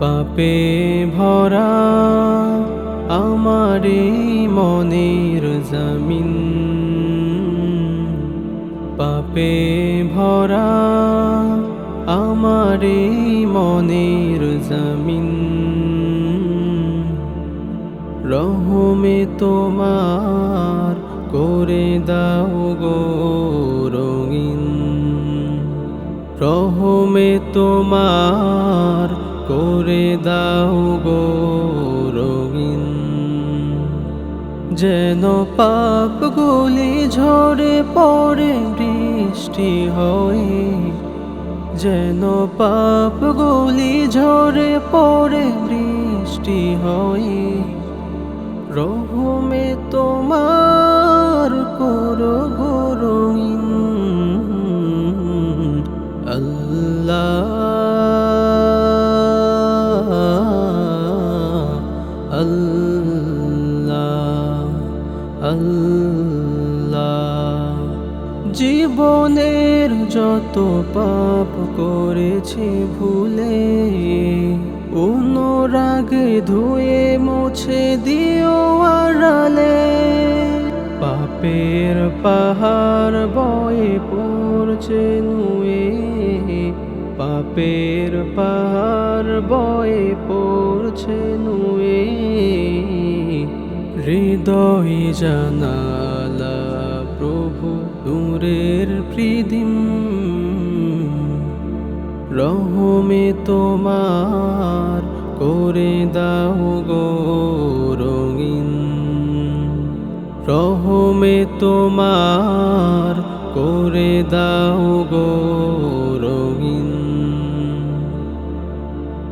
পাপে ভরা আমার মনের জমিন। পাপে ভরা আমার মনের জমিন। রহমে তোমার করে দাও গো রঙিন। রহমে তোমার করে দাও গো রঙিন যেন পাপগুলি ঝরে পড়ে, বৃষ্টি হয়ে। যেন পাপ পাপগুলি ঝরে পড়ে, বৃষ্টি হয়ে। রহমে আল্লাহ আল্লাহ। জীবনের যত পাপ করেছি ভুলে, অনুরাগে ধুয়ে মুছে দিও আড়ালে। পাপের পাহাড় বয়ে পড়ছে নুয়ে, পাপের পাহাড় বয়ে পড়ছে নুয়ে। হৃদয় জানালা প্রভু নূরের প্রীদিম। রহমে তোমার করে দাও গো রঙিন। রহমে তোমার করে দাও গো